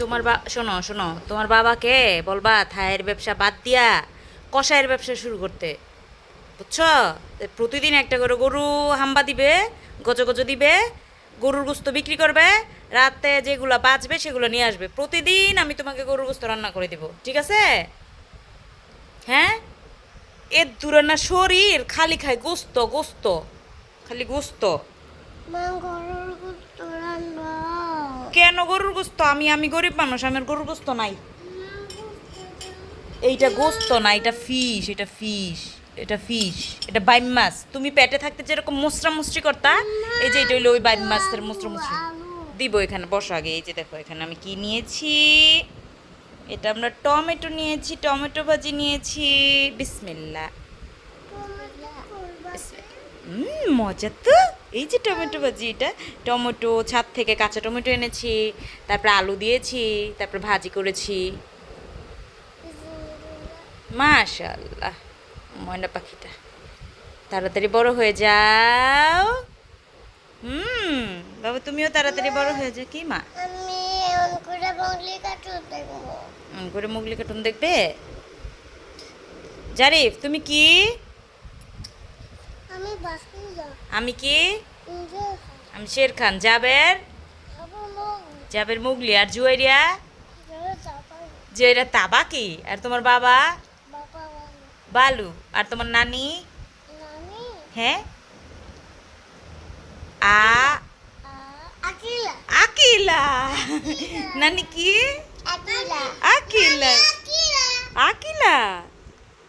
তোমার বা শোনো শোনো, তোমার বাবাকে বলবা থায়ের ব্যবসা বাদ দিয়া কষায়ের ব্যবসা শুরু করতে। বুঝছ? প্রতিদিন একটা করে গরু হাম্বা দিবে, গজ গজ দিবে, গরুর গোস্ত বিক্রি করবে, রাতে যেগুলো বাঁচবে সেগুলো নিয়ে আসবে। প্রতিদিন আমি তোমাকে গরুর গোস্ত রান্না করে দিব, ঠিক আছে? হ্যাঁ? এর দুরানা শরীর খালি খায় গোস্ত গোস্ত, খালি গোস্ত। কেন গরুর গোস্ত? আমি আমি গরিব মানুষ আমার গরুর গোস্ত নাই। এইটা গোস্ত না এটা ফিশ এটা ফিশ এটা ফিশ এটা বাইম মাছ। তুমি পেটে থাকতে যেরকম মুসরা মুসরি করতা এই যে এটা হইল ওই বাইম মাছের মুসরা মুসরি। দিব এখানে বসো আগে এই যে দেখো এখানে আমি কি নিয়েছি? এটা আমরা টমেটো নিয়েছি টমেটো ভাজি নিয়েছি। বিসমিল্লা মজা তো। এই যে টমেটো ভাজি এটা টমেটো ছাদ থেকে কাঁচা টমেটো এনেছি তারপরে আলু দিয়েছি তারপরে ভাজি করেছি। মাশাল্লাহ ময়না পাখিটা। তাড়াতাড়ি বড় হয়ে যাও। হুম বাবা তুমিও তাড়াতাড়ি বড় হয়ে যাও। কি মা? করে মুগলি কার্টুন দেখবে? জারিফ তুমি কি? আমি বাসি যা আমি কি? আমি শের খান। জাবের? জাবের মুগলি। আর জুয়ারিয়া? যাবে চাপা জুয়ারিয়া তাবাকি আর তোমার বাবা? বালু। আর তোমার নানি? হ্যাঁ? আ? আকিলা। আকিলা। নানি কি? আকিলা।